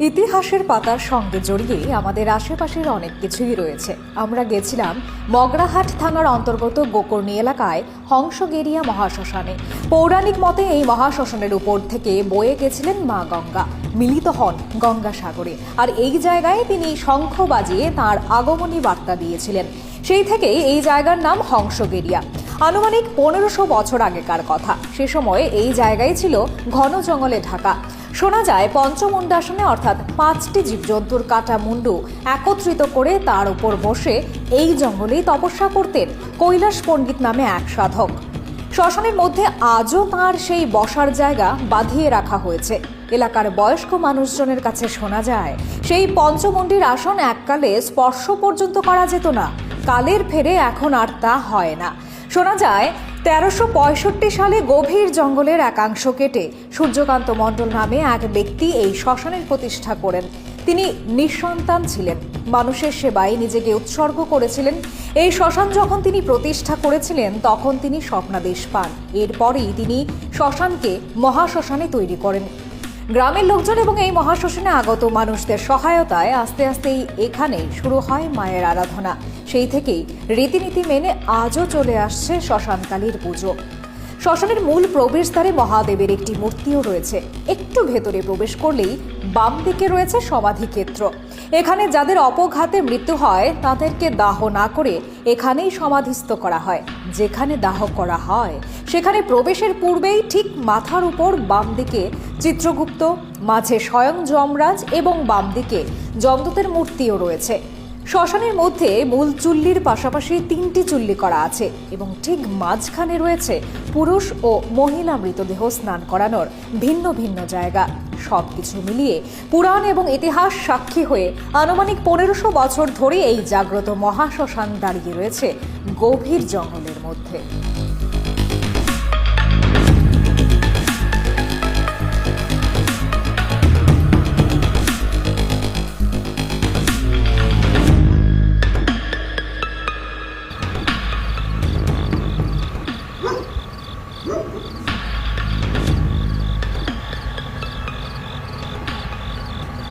ইতিহাসের পাতার সঙ্গে জড়িয়ে আমাদের আশেপাশের অনেক কিছুই রয়েছে। আমরা গেছিলাম মগরাহাট থানার অন্তর্গত গোকর্ণী এলাকায় হংসগেরিয়া মহাশ্মশানে। পৌরাণিক মতে এই মহাশ্মশানের উপর থেকে বয়ে গেছিলেন মা গঙ্গা। মিলিত হন গঙ্গাসাগরে। আর এই জায়গায় তিনি শঙ্খ বাজিয়ে তাঁর আগমনী বার্তা দিয়েছিলেন। সেই থেকেই এই জায়গার নাম হংসগেরিয়া। আনুমানিক পনেরোশো বছর আগেকার কথা। সে সময় এই জায়গায় ছিল ঘন জঙ্গলে ঢাকা। শোনা যায়, পঞ্চমুণ্ডাসনে অর্থাৎ পাঁচটি জীবজন্তুর কাটা মুন্ডু একত্রিত করে তার উপর বসে এই জঙ্গলেই তপস্যা করতেন কৈলাস পণ্ডিত নামে এক সাধক। শ্মশানের মধ্যে আজও তার সেই বসার জায়গা বাঁধিয়ে রাখা হয়েছে। এলাকার বয়স্ক মানুষজনের কাছে শোনা যায়, সেই পঞ্চমন্ডির আসন এককালে স্পর্শ পর্যন্ত করা যেত না। কালের ফেরে এখন আর তা হয় না। শোনা যায়, তেরোশো সালে গভীর জঙ্গলের একাংশ কেটে সূর্যকান্ত মণ্ডল নামে এক ব্যক্তি এই শ্মশানের প্রতিষ্ঠা করেন। তিনি নিঃসন্তান ছিলেন। মানুষের সেবায় নিজেকে উৎসর্গ করেছিলেন। এই শ্মশান যখন তিনি প্রতিষ্ঠা করেছিলেন, তখন তিনি স্বপ্নাদেশ পান। এরপরেই তিনি শ্মশানকে মহাশ্মশানে তৈরি করেন। গ্রামের লোকজন এবং এই মহাশ্মশানে আগত মানুষদের সহায়তায় আস্তে আস্তেই এখানেই শুরু হয় মায়ের আরাধনা। সেই থেকেই রীতিনীতি মেনে আজও চলে আসছে শ্মশানকালীর পুজো। শ্মশানের মূল প্রবেশদ্বারে মহাদেবের একটি মূর্তিও রয়েছে। একটু ভেতরে প্রবেশ করলেই বাম দিকে রয়েছে সমাধিক্ষেত্র। এখানে যাদের অপঘাতে মৃত্যু হয়, তাদেরকে দাহ না করে এখানেই সমাধিস্থ করা হয়। যেখানে দাহ করা হয়, সেখানে প্রবেশের পূর্বেই ঠিক মাথার উপর বাম দিকে চিত্রগুপ্ত, মাঝে স্বয়ং যমরাজ এবং বাম দিকে যমদূতের মূর্তিও রয়েছে। শ্মশানের মধ্যে মূল চুল্লির পাশাপাশি তিনটি চুল্লি করা আছে এবং ঠিক মাঝখানে রয়েছে পুরুষ ও মহিলা মৃতদেহ স্নান করানোর ভিন্ন ভিন্ন জায়গা। সব কিছু মিলিয়ে পুরাণ এবং ইতিহাস সাক্ষী হয়ে আনুমানিক পনেরোশো বছর ধরে এই জাগ্রত মহাশ্মশান দাঁড়িয়ে রয়েছে গভীর জঙ্গলের মধ্যে।